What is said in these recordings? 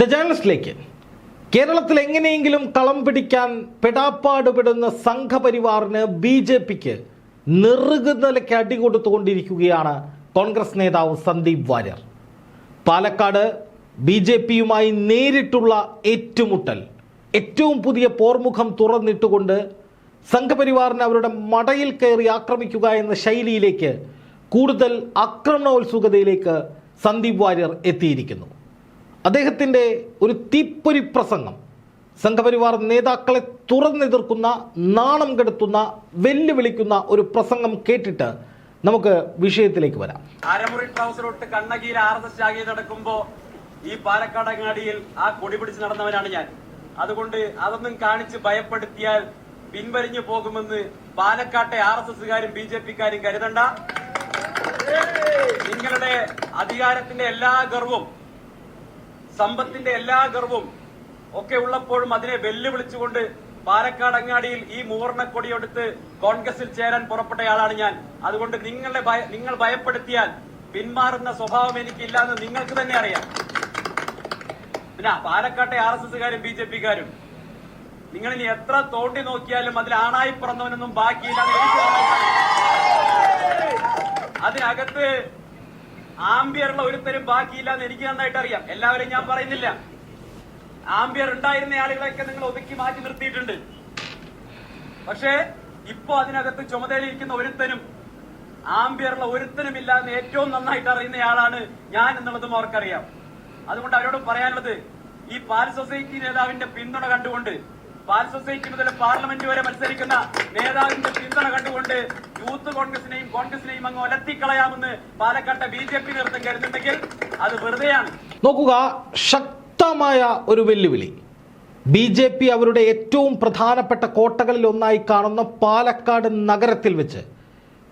The ജേണലിസ്റ്റിലേക്ക് കേരളത്തിൽ എങ്ങനെയെങ്കിലും കളം പിടിക്കാൻ പെടാപ്പാടുപെടുന്ന സംഘപരിവാറിന് ബി ജെ പിക്ക് നെറുകുനിലയ്ക്ക് അടി കൊടുത്തുകൊണ്ടിരിക്കുകയാണ് കോൺഗ്രസ് നേതാവ് സന്ദീപ് വാര്യർ. പാലക്കാട് ബി ജെ പിയുമായി നേരിട്ടുള്ള ഏറ്റുമുട്ടൽ ഏറ്റവും പുതിയ പോർമുഖം തുറന്നിട്ടുകൊണ്ട് സംഘപരിവാറിനെ അവരുടെ മടയിൽ കയറി ആക്രമിക്കുക എന്ന ശൈലിയിലേക്ക് കൂടുതൽ ആക്രമണോത്സുകതയിലേക്ക് സന്ദീപ് വാര്യർ എത്തിയിരിക്കുന്നു. അദ്ദേഹത്തിന്റെ ഒരു തീപ്പൊരി പ്രസംഗം. സംഘപരിവാർ നേതാക്കളെ തുറന്നെതിർക്കുന്ന നാണം കെടുത്തുന്ന വെല്ലുവിളിക്കുന്ന ഒരു പ്രസംഗം കേട്ടിട്ട് നമുക്ക് വിഷയത്തിലേക്ക് വരാം. അരമുറി ട്രൗസറോട്ട് കണ്ണകിയിൽ ആർ എസ് എസ് ശാഖയിൽ നടക്കുമ്പോ ഈ പാലക്കാട് അങ്ങാടിയിൽ ആ കൊടി പിടിച്ച് നടന്നവനാണ് ഞാൻ. അതുകൊണ്ട് അതൊന്നും കാണിച്ച് ഭയപ്പെടുത്തിയാൽ പിൻവലിഞ്ഞു പോകുമെന്ന് പാലക്കാട്ടെ ആർ എസ് എസുകാരും ബി ജെ പിക്കാരും കരുതണ്ട. നിങ്ങളുടെ അധികാരത്തിന്റെ എല്ലാ ഗർവും സമ്പത്തിന്റെ എല്ലാ ഗർവും ഒക്കെ ഉള്ളപ്പോഴും അതിനെ വെല്ലുവിളിച്ചുകൊണ്ട് പാലക്കാട് അങ്ങാടിയിൽ ഈ മൂവർണക്കൊടിയെടുത്ത് കോൺഗ്രസിൽ ചേരാൻ പുറപ്പെട്ടയാളാണ് ഞാൻ അതുകൊണ്ട് നിങ്ങളുടെ നിങ്ങൾ ഭയപ്പെടുത്തിയാൽ പിന്മാറുന്ന സ്വഭാവം എനിക്കില്ല എന്ന് നിങ്ങൾക്ക് തന്നെ അറിയാം പിന്നെ പാലക്കാട്ടെ ആർ എസ് എസുകാരും ബി ജെ പിക്കാരും നിങ്ങൾ ഇനി എത്ര തോണ്ടി നോക്കിയാലും അതിൽ ആണായി പിറന്നവനൊന്നും ബാക്കിയില്ല. അതിനകത്ത് ആംബിയറുള്ള ഒരുത്തരും ബാക്കിയില്ല എന്ന് എനിക്ക് നന്നായിട്ട് അറിയാം. എല്ലാവരും ഞാൻ പറയുന്നില്ല. ആംബിയർ ഉണ്ടായിരുന്ന ആളുകളെയൊക്കെ നിങ്ങൾ ഒതുക്കി മാറ്റി നിർത്തിയിട്ടുണ്ട്. പക്ഷേ ഇപ്പോ അതിനകത്ത് ചുമതലയിരിക്കുന്ന ഒരുത്തനും ആംബിയറുള്ള ഒരുത്തനും ഇല്ല എന്ന് ഏറ്റവും നന്നായിട്ട് അറിയുന്നയാളാണ് ഞാൻ എന്നുള്ളതും അവർക്കറിയാം. അതുകൊണ്ട് അവരോട് പറയാനുള്ളത് ഈ പാൽ സൊസൈറ്റി നേതാവിന്റെ പിന്തുണ കണ്ടുകൊണ്ട് പാൽ സൊസൈറ്റി മുതൽ പാർലമെന്റ് വരെ മത്സരിക്കുന്ന നേതാവിന്റെ പിന്തുണ കണ്ടുകൊണ്ട് യൂത്ത് കോൺഗ്രസിനെയും കോൺഗ്രസിനെയും അങ്ങ് ഒലത്തിക്കളയാമെന്ന് പാലക്കാട്ടെ ബി ജെ പി നേതൃത്വം കരുതുന്നുണ്ടെങ്കിൽ അത് വെറുതെയാണ്. നോക്കുക ശക്തമായ ഒരു വെല്ലുവിളി. ബി ജെ പി അവരുടെ ഏറ്റവും പ്രധാനപ്പെട്ട കോട്ടകളിൽ ഒന്നായി കാണുന്ന പാലക്കാട് നഗരത്തിൽ വെച്ച്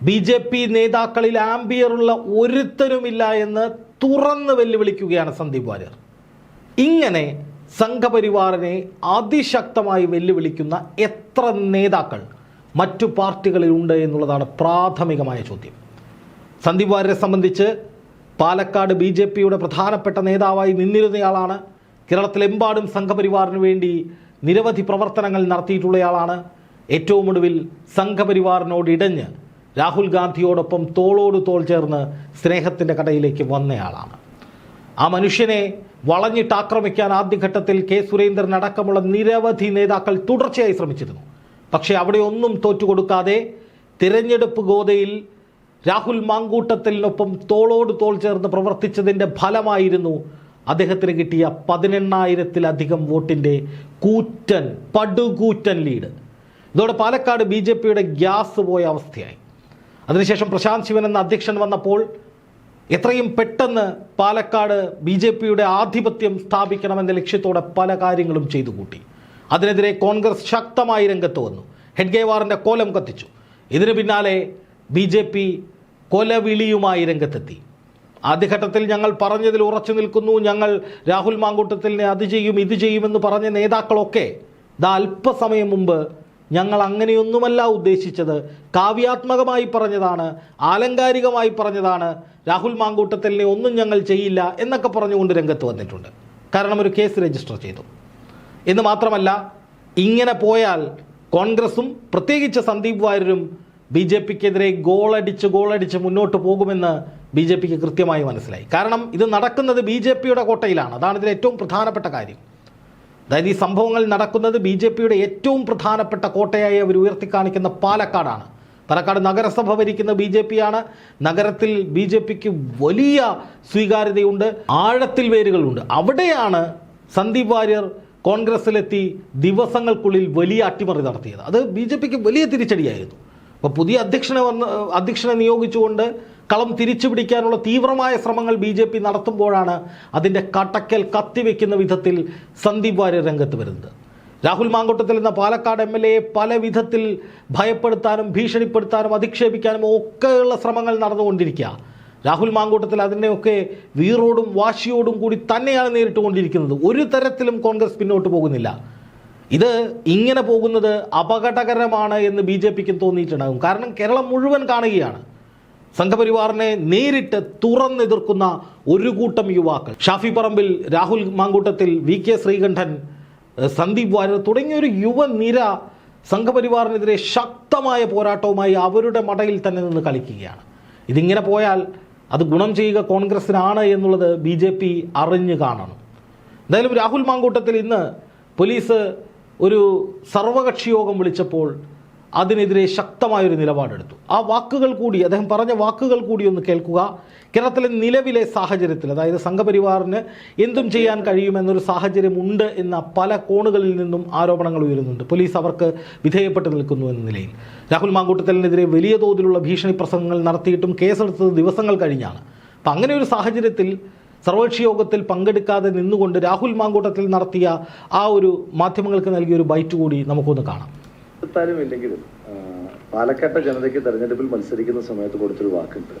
ബി ജെ പി നേതാക്കളിൽ ആംബിയറുള്ള ഒരുത്തരുമില്ല എന്ന് തുറന്ന് വെല്ലുവിളിക്കുകയാണ് സന്ദീപ് വാര്യർ. ഇങ്ങനെ സംഘപരിവാറിനെ അതിശക്തമായി വെല്ലുവിളിക്കുന്ന എത്ര നേതാക്കൾ മറ്റു പാർട്ടികളിലുണ്ട് എന്നുള്ളതാണ് പ്രാഥമികമായ ചോദ്യം. സന്ദീപ് വാര്യരെ സംബന്ധിച്ച് പാലക്കാട് ബി ജെ പിയുടെ പ്രധാനപ്പെട്ട നേതാവായി നിന്നിരുന്നയാളാണ്. കേരളത്തിലെമ്പാടും സംഘപരിവാറിന് വേണ്ടി നിരവധി പ്രവർത്തനങ്ങൾ നടത്തിയിട്ടുള്ളയാളാണ്. ഏറ്റവും ഒടുവിൽ സംഘപരിവാറിനോട് ഇടഞ്ഞ് രാഹുൽ ഗാന്ധിയോടൊപ്പം തോളോട് തോൾ ചേർന്ന് സ്നേഹത്തിന്റെ കടയിലേക്ക് വന്നയാളാണ്. ആ മനുഷ്യനെ വളഞ്ഞിട്ട് ആക്രമിക്കാൻ ആദ്യഘട്ടത്തിൽ കെ സുരേന്ദ്രൻ അടക്കമുള്ള നിരവധി നേതാക്കൾ തുടർച്ചയായി ശ്രമിച്ചിരുന്നു. പക്ഷേ അവിടെ ഒന്നും തോറ്റുകൊടുക്കാതെ തിരഞ്ഞെടുപ്പ് ഗോതയിൽ രാഹുൽ മാങ്കൂട്ടത്തിനൊപ്പം തോളോട് തോൾ ചേർന്ന് പ്രവർത്തിച്ചതിന്റെ ഫലമായിരുന്നു അദ്ദേഹത്തിന് കിട്ടിയ പതിനെണ്ണായിരത്തിലധികം വോട്ടിന്റെ കൂറ്റൻ പടുകൂറ്റൻ ലീഡ്. ഇതോടെ പാലക്കാട് ബി ഗ്യാസ് പോയ അവസ്ഥയായി. അതിനുശേഷം പ്രശാന്ത് ശിവൻ എന്ന അധ്യക്ഷൻ വന്നപ്പോൾ എത്രയും പെട്ടെന്ന് പാലക്കാട് ബി ജെ പിയുടെ ആധിപത്യം സ്ഥാപിക്കണമെന്ന ലക്ഷ്യത്തോടെ പല കാര്യങ്ങളും ചെയ്തു കൂട്ടി. അതിനെതിരെ കോൺഗ്രസ് ശക്തമായി രംഗത്ത് വന്നു. ഹെഡ്ഗേവാറിന്റെ കോലം കത്തിച്ചു. ഇതിനു പിന്നാലെ ബി ജെ പി കൊലവിളിയുമായി രംഗത്തെത്തി. ആദ്യഘട്ടത്തിൽ ഞങ്ങൾ പറഞ്ഞതിൽ ഉറച്ചു നിൽക്കുന്നു. ഞങ്ങൾ രാഹുൽ മാങ്കൂട്ടത്തിലിനെ അത് ചെയ്യും ഇത് ചെയ്യുമെന്ന് പറഞ്ഞ നേതാക്കളൊക്കെ ഇതാ അല്പസമയം മുമ്പ് ഞങ്ങൾ അങ്ങനെയൊന്നുമല്ല ഉദ്ദേശിച്ചത്. കാവ്യാത്മകമായി പറഞ്ഞതാണ് ആലങ്കാരികമായി പറഞ്ഞതാണ് രാഹുൽ മാങ്കൂട്ടത്തലിനെ ഒന്നും ഞങ്ങൾ ചെയ്യില്ല എന്നൊക്കെ പറഞ്ഞുകൊണ്ട് രംഗത്ത് വന്നിട്ടുണ്ട്. കാരണം ഒരു കേസ് രജിസ്റ്റർ ചെയ്തു. എന്ന് മാത്രമല്ല ഇങ്ങനെ പോയാൽ കോൺഗ്രസും പ്രത്യേകിച്ച് സന്ദീപ് വാര്യരും ബി ജെ പിക്കെതിരെ ഗോളടിച്ച് ഗോളടിച്ച് മുന്നോട്ട് പോകുമെന്ന് ബി ജെ പിക്ക് കൃത്യമായി മനസ്സിലായി. കാരണം ഇത് നടക്കുന്നത് ബി ജെ പിയുടെ കോട്ടയിലാണ്. അതാണ് ഇതിൽ ഏറ്റവും പ്രധാനപ്പെട്ട കാര്യം. അതായത് ഈ സംഭവങ്ങൾ നടക്കുന്നത് ബി ജെ പിയുടെ ഏറ്റവും പ്രധാനപ്പെട്ട കോട്ടയായി അവർ ഉയർത്തിക്കാണിക്കുന്ന പാലക്കാടാണ്. പാലക്കാട് നഗരസഭ ഭരിക്കുന്ന ബി ജെ പി ആണ് നഗരത്തിൽ ബി ജെ പിക്ക് വലിയ സ്വീകാര്യതയുണ്ട്. ആഴത്തിൽ വേരുകളുണ്ട്. അവിടെയാണ് സന്ദീപ് വാര്യർ കോൺഗ്രസിലെത്തി ദിവസങ്ങൾക്കുള്ളിൽ വലിയ അട്ടിമറി നടത്തിയത്. അത് ബി വലിയ തിരിച്ചടിയായിരുന്നു. അപ്പോൾ പുതിയ അധ്യക്ഷനെ വന്ന് അധ്യക്ഷനെ നിയോഗിച്ചുകൊണ്ട് കളം തിരിച്ചു പിടിക്കാനുള്ള തീവ്രമായ ശ്രമങ്ങൾ ബി ജെ പി നടത്തുമ്പോഴാണ് അതിന്റെ കട്ടക്കൽ കത്തിവെക്കുന്ന വിധത്തിൽ സന്ദീപ് വാര്യർ രംഗത്ത് വരുന്നത്. രാഹുൽ മാങ്കോട്ടത്തിൽ എന്ന പാലക്കാട് എം എൽ എയെ പല വിധത്തിൽ ഭയപ്പെടുത്താനും ഭീഷണിപ്പെടുത്താനും അധിക്ഷേപിക്കാനും ഒക്കെയുള്ള ശ്രമങ്ങൾ നടന്നുകൊണ്ടിരിക്കുക. രാഹുൽ മാങ്കൂട്ടത്തിൽ അതിനെയൊക്കെ വീറോടും വാശിയോടും കൂടി തന്നെയാണ് നേരിട്ടുകൊണ്ടിരിക്കുന്നത്. ഒരു തരത്തിലും കോൺഗ്രസ് പിന്നോട്ട് പോകുന്നില്ല. ഇത് ഇങ്ങനെ പോകുന്നത് അപകടകരമാണ് എന്ന് ബി ജെ പിക്ക് തോന്നിയിട്ടുണ്ടാകും. കാരണം കേരളം മുഴുവൻ കാണുകയാണ്. സംഘപരിവാറിനെ നേരിട്ട് തുറന്നെതിർക്കുന്ന ഒരു കൂട്ടം യുവാക്കൾ. ഷാഫി പറമ്പിൽ രാഹുൽ മാങ്കൂട്ടത്തിൽ വി കെ ശ്രീകണ്ഠൻ സന്ദീപ് വാര്യർ തുടങ്ങിയൊരു യുവനിര സംഘപരിവാറിനെതിരെ ശക്തമായ പോരാട്ടവുമായി അവരുടെ മടയിൽ തന്നെ നിന്ന് കളിക്കുകയാണ്. ഇതിങ്ങനെ പോയാൽ അത് ഗുണം ചെയ്യുക കോൺഗ്രസിനാണ് എന്നുള്ളത് ബി ജെ പി അറിഞ്ഞു കാണണം. എന്തായാലും രാഹുൽ മാങ്കൂട്ടത്തിൽ ഇന്ന് പോലീസ് ഒരു സർവകക്ഷി യോഗം വിളിച്ചപ്പോൾ അതിനെതിരെ ശക്തമായൊരു നിലപാടെടുത്തു. ആ വാക്കുകൾ കൂടി അദ്ദേഹം പറഞ്ഞ വാക്കുകൾ കൂടി ഒന്ന് കേൾക്കുക. കേരളത്തിലെ നിലവിലെ സാഹചര്യത്തിൽ അതായത് സംഘപരിവാറിന് എന്തും ചെയ്യാൻ കഴിയുമെന്നൊരു സാഹചര്യം ഉണ്ട് എന്ന പല കോണുകളിൽ നിന്നും ആരോപണങ്ങൾ ഉയരുന്നുണ്ട്. പോലീസ് അവർക്ക് വിധേയപ്പെട്ട് നിൽക്കുന്നു എന്ന നിലയിൽ. രാഹുൽ മാങ്കൂട്ടത്തലിനെതിരെ വലിയ തോതിലുള്ള ഭീഷണി പ്രസംഗങ്ങൾ നടത്തിയിട്ടും കേസെടുത്തത് ദിവസങ്ങൾ കഴിഞ്ഞാണ്. അപ്പം അങ്ങനെ ഒരു സാഹചര്യത്തിൽ സർവകക്ഷി യോഗത്തിൽ പങ്കെടുക്കാതെ നിന്നുകൊണ്ട് രാഹുൽ മാങ്കൂട്ടത്തിൽ നടത്തിയ ആ ഒരു മാധ്യമങ്ങൾക്ക് നൽകിയ ഒരു ബൈറ്റ് കൂടി നമുക്കൊന്ന് കാണാം. ഇല്ലെങ്കിലും പാലക്കാട്ടെ ജനതയ്ക്ക് തെരഞ്ഞെടുപ്പിൽ മത്സരിക്കുന്ന സമയത്ത് കൊടുത്തൊരു വാക്കുണ്ട്.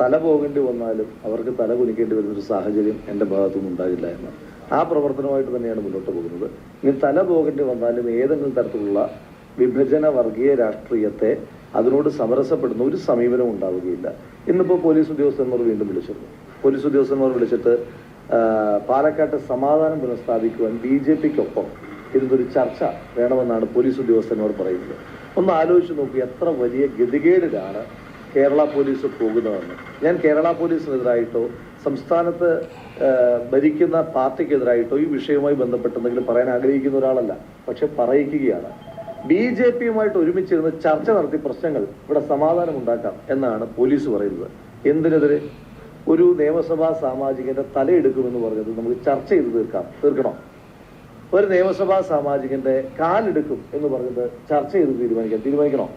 തല പോകേണ്ടി വന്നാലും അവർക്ക് തല കുനിക്കേണ്ടി വരുന്നൊരു സാഹചര്യം എന്റെ ഭാഗത്തുനിന്ന് ഉണ്ടാകില്ല എന്ന്. ആ പ്രവർത്തനമായിട്ട് തന്നെയാണ് മുന്നോട്ട് പോകുന്നത്. ഇനി തല പോകേണ്ടി വന്നാലും ഏതെങ്കിലും തരത്തിലുള്ള വിഭജന വർഗീയ രാഷ്ട്രീയത്തെ അതിനോട് സമരസപ്പെടുന്ന ഒരു സമീപനം ഉണ്ടാവുകയില്ല. ഇന്നിപ്പോൾ പോലീസ് ഉദ്യോഗസ്ഥന്മാർ വീണ്ടും വിളിച്ചിരുന്നു. പോലീസ് ഉദ്യോഗസ്ഥന്മാർ വിളിച്ചിട്ട് പാലക്കാട്ട് സമാധാനം പുനഃസ്ഥാപിക്കുവാൻ ബി ജെ പിക്കൊപ്പം ഇരുന്നൊരു ചർച്ച വേണമെന്നാണ് പോലീസ് ഉദ്യോഗസ്ഥന്മാർ പറയുന്നത്. ഒന്ന് ആലോചിച്ച് നോക്കി എത്ര വലിയ ഗതികേടിലാണ് കേരള പോലീസ് പോകുന്നതെന്ന്. ഞാൻ കേരള പോലീസിനെതിരായിട്ടോ സംസ്ഥാനത്ത് ഭരിക്കുന്ന പാർട്ടിക്കെതിരായിട്ടോ ഈ വിഷയവുമായി ബന്ധപ്പെട്ടെന്തെങ്കിലും പറയാൻ ആഗ്രഹിക്കുന്ന ഒരാളല്ല. പക്ഷെ പറയിക്കുകയാണ്. ബി ജെ പിയുമായിട്ട് ഒരുമിച്ചിരുന്ന് ചർച്ച നടത്തി പ്രശ്നങ്ങൾ ഇവിടെ സമാധാനം ഉണ്ടാക്കാം എന്നാണ് പോലീസ് പറയുന്നത്. എന്തിനെതിരെ? ഒരു നിയമസഭാ സാമാജികന്റെ തലയെടുക്കുമെന്ന് പറഞ്ഞത് നമുക്ക് ചർച്ച ചെയ്ത് തീർക്കാം. തീർക്കണം? ഒരു നിയമസഭാ സാമാജികന്റെ കാലെടുക്കും എന്ന് പറഞ്ഞത് ചർച്ച ചെയ്ത് തീരുമാനിക്കാം. തീരുമാനിക്കണോ?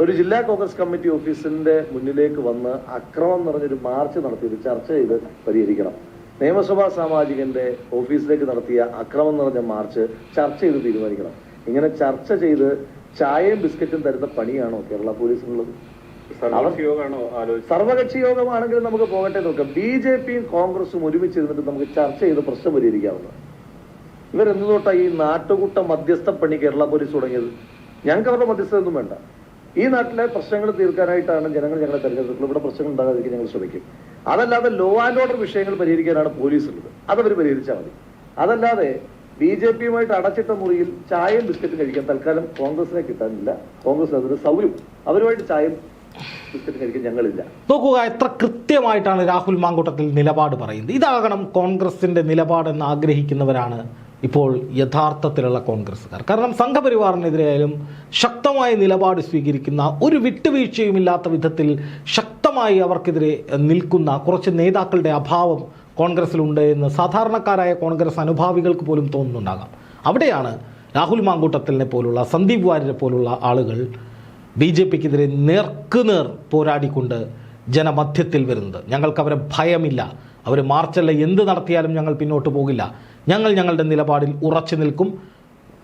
ഒരു ജില്ലാ കോൺഗ്രസ് കമ്മിറ്റി ഓഫീസിന്റെ മുന്നിലേക്ക് വന്ന് അക്രമം നിറഞ്ഞൊരു മാർച്ച് നടത്തിയത് ചർച്ച ചെയ്ത് പരിഹരിക്കണം. നിയമസഭാ സാമാജികന്റെ ഓഫീസിലേക്ക് നടത്തിയ അക്രമം നിറഞ്ഞ മാർച്ച് ചർച്ച ചെയ്ത് തീരുമാനിക്കണം. ഇങ്ങനെ ചർച്ച ചെയ്ത് ചായയും ബിസ്ക്കറ്റും തരുന്ന പണിയാണോ കേരള പോലീസിനുള്ളത്? സർവകക്ഷി യോഗമാണെങ്കിൽ നമുക്ക് പോകട്ടെ നോക്കാം. ബി ജെ പിയും കോൺഗ്രസും ഒരുമിച്ചിരുന്നിട്ട് നമുക്ക് ചർച്ച ചെയ്ത് പ്രശ്നം പരിഹരിക്കാവുന്നതാണ്. ഇവരെന്ത് തൊട്ടാ ഈ നാട്ടുകൂട്ട മധ്യസ്ഥ പണി കേരള പോലീസ് തുടങ്ങിയത്? ഞങ്ങൾക്ക് അവരുടെ മധ്യസ്ഥതൊന്നും വേണ്ട. ഈ നാട്ടിലെ പ്രശ്നങ്ങൾ തീർക്കാനായിട്ടാണ് ജനങ്ങൾ ഞങ്ങളെ തെരഞ്ഞെടുക്കുന്നത് ഇവിടെ പ്രശ്നങ്ങൾ ഉണ്ടാകാതിരിക്കാൻ ഞങ്ങൾ ശ്രമിക്കും. അതല്ലാതെ ലോ ആൻഡ് ഓർഡർ വിഷയങ്ങൾ പരിഹരിക്കാനാണ് പോലീസ് ഉള്ളത് അതവർ പരിഹരിച്ചാൽ മതി. അതല്ലാതെ ബി ജെ പിയുമായിട്ട് അടച്ചിട്ട മുറിയിൽ ചായയും ബിസ്ക്കറ്റും കഴിക്കാൻ തൽക്കാലം കോൺഗ്രസിനെ കിട്ടാനില്ല. കോൺഗ്രസ് അതിന് സൗകര്യം. അവരുമായിട്ട് ചായയും നോക്കുക എത്ര കൃത്യമായിട്ടാണ് രാഹുൽ മാങ്കൂട്ടത്തിൽ നിലപാട് പറയുന്നത്. ഇതാകണം കോൺഗ്രസിന്റെ നിലപാടെന്ന് ആഗ്രഹിക്കുന്നവരാണ് ഇപ്പോൾ യഥാർത്ഥത്തിലുള്ള കോൺഗ്രസ്സുകാർ. കാരണം സംഘപരിവാറിനെതിരായാലും ശക്തമായ നിലപാട് സ്വീകരിക്കുന്ന ഒരു വിട്ടുവീഴ്ചയുമില്ലാത്ത വിധത്തിൽ ശക്തമായി അവർക്കെതിരെ നിൽക്കുന്ന കുറച്ച് നേതാക്കളുടെ അഭാവം കോൺഗ്രസിലുണ്ട് എന്ന് സാധാരണക്കാരായ കോൺഗ്രസ് അനുഭാവികൾക്ക് പോലും തോന്നുന്നുണ്ടാകാം. അവിടെയാണ് രാഹുൽ മാങ്കൂട്ടത്തിലിനെ പോലുള്ള സന്ദീപ് വാര്യരെ പോലുള്ള ആളുകൾ ബി ജെ പിക്കെതിരെ നേർക്കുനേർ പോരാടിക്കൊണ്ട് ജനമധ്യത്തിൽ വരുന്നത്. ഞങ്ങൾക്ക് അവരെ ഭയമില്ല. അവർ മാർച്ചല്ല എന്ത് നടത്തിയാലും ഞങ്ങൾ പിന്നോട്ട് പോകില്ല. ഞങ്ങൾ ഞങ്ങളുടെ നിലപാടിൽ ഉറച്ചു നിൽക്കും.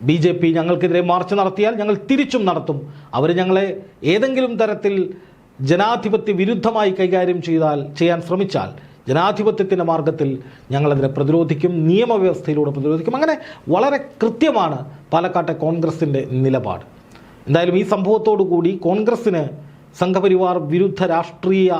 ബി ജെ പി ഞങ്ങൾക്കെതിരെ മാർച്ച് നടത്തിയാൽ ഞങ്ങൾ തിരിച്ചും നടത്തും. അവർ ഞങ്ങളെ ഏതെങ്കിലും തരത്തിൽ ജനാധിപത്യ വിരുദ്ധമായി കൈകാര്യം ചെയ്താൽ ചെയ്യാൻ ശ്രമിച്ചാൽ ജനാധിപത്യത്തിന്റെ മാർഗത്തിൽ ഞങ്ങളതിനെ പ്രതിരോധിക്കും നിയമവ്യവസ്ഥയിലൂടെ പ്രതിരോധിക്കും. അങ്ങനെ വളരെ കൃത്യമാണ് പാലക്കാട്ടെ കോൺഗ്രസിന്റെ നിലപാട്. എന്തായാലും ഈ സംഭവത്തോടു കൂടി കോൺഗ്രസ്സിന് സംഘപരിവാർ വിരുദ്ധ രാഷ്ട്രീയ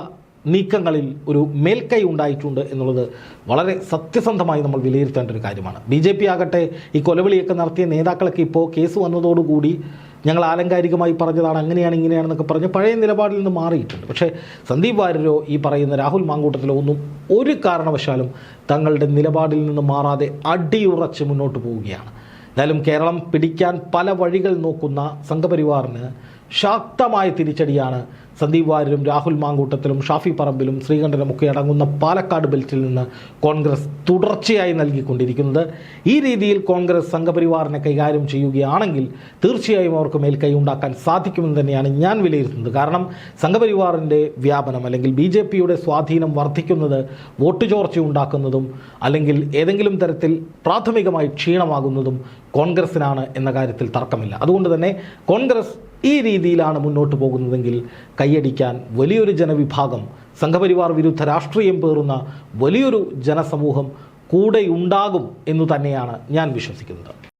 നീക്കങ്ങളിൽ ഒരു മേൽക്കൈ ഉണ്ടായിട്ടുണ്ട് എന്നുള്ളത് വളരെ സത്യസന്ധമായി നമ്മൾ വിലയിരുത്തേണ്ട ഒരു കാര്യമാണ്. ബി ജെ പി ആകട്ടെ ഈ കൊലവിളിയൊക്കെ നടത്തിയ നേതാക്കളൊക്കെ ഇപ്പോൾ കേസ് വന്നതോടുകൂടി ഞങ്ങൾ ആലങ്കാരികമായി പറഞ്ഞതാണ് അങ്ങനെയാണ് ഇങ്ങനെയാണെന്നൊക്കെ പറഞ്ഞ് പഴയ നിലപാടിൽ നിന്ന് മാറിയിട്ടുണ്ട്. പക്ഷേ സന്ദീപ് വാര്യരോ ഈ പറയുന്ന രാഹുൽ മാങ്കൂട്ടത്തിലോ ഒന്നും ഒരു കാരണവശാലും തങ്ങളുടെ നിലപാടിൽ നിന്ന് മാറാതെ അടിയുറച്ച് മുന്നോട്ട് പോവുകയാണ്. എന്തായാലും കേരളം പിടിക്കാൻ പല വഴികൾ നോക്കുന്ന സംഘപരിവാറിന് ശക്തമായ തിരിച്ചടിയാണ് സന്ദീപ് വാര്യരും രാഹുൽ മാങ്കൂട്ടത്തിലും ഷാഫി പറമ്പിലും ശ്രീകണ്ഠനുമൊക്കെ അടങ്ങുന്ന പാലക്കാട് ബെൽറ്റിൽ നിന്ന് കോൺഗ്രസ് തുടർച്ചയായി നൽകിക്കൊണ്ടിരിക്കുന്നത്. ഈ രീതിയിൽ കോൺഗ്രസ് സംഘപരിവാറിനെ കൈകാര്യം ചെയ്യുകയാണെങ്കിൽ തീർച്ചയായും അവർക്ക് മേൽക്കൈ ഉണ്ടാക്കാൻ സാധിക്കുമെന്ന് തന്നെയാണ് ഞാൻ വിലയിരുത്തുന്നത്. കാരണം സംഘപരിവാറിന്റെ വ്യാപനം അല്ലെങ്കിൽ ബി ജെ പിയുടെ സ്വാധീനം വർദ്ധിക്കുന്നത് വോട്ട് ചോർച്ച ഉണ്ടാക്കുന്നതും അല്ലെങ്കിൽ ഏതെങ്കിലും തരത്തിൽ പ്രാഥമികമായി ക്ഷീണമാകുന്നതും കോൺഗ്രസിനാണ് എന്ന കാര്യത്തിൽ തർക്കമില്ല. അതുകൊണ്ട് തന്നെ കോൺഗ്രസ് ഈ രീതിയിലാണ് മുന്നോട്ട് പോകുന്നതെങ്കിൽ കൈയടിക്കാൻ വലിയൊരു ജനവിഭാഗം സംഘപരിവാർ വിരുദ്ധ രാഷ്ട്രീയം പേറുന്ന വലിയൊരു ജനസമൂഹം കൂടെയുണ്ടാകും എന്നു തന്നെയാണ് ഞാൻ വിശ്വസിക്കുന്നത്.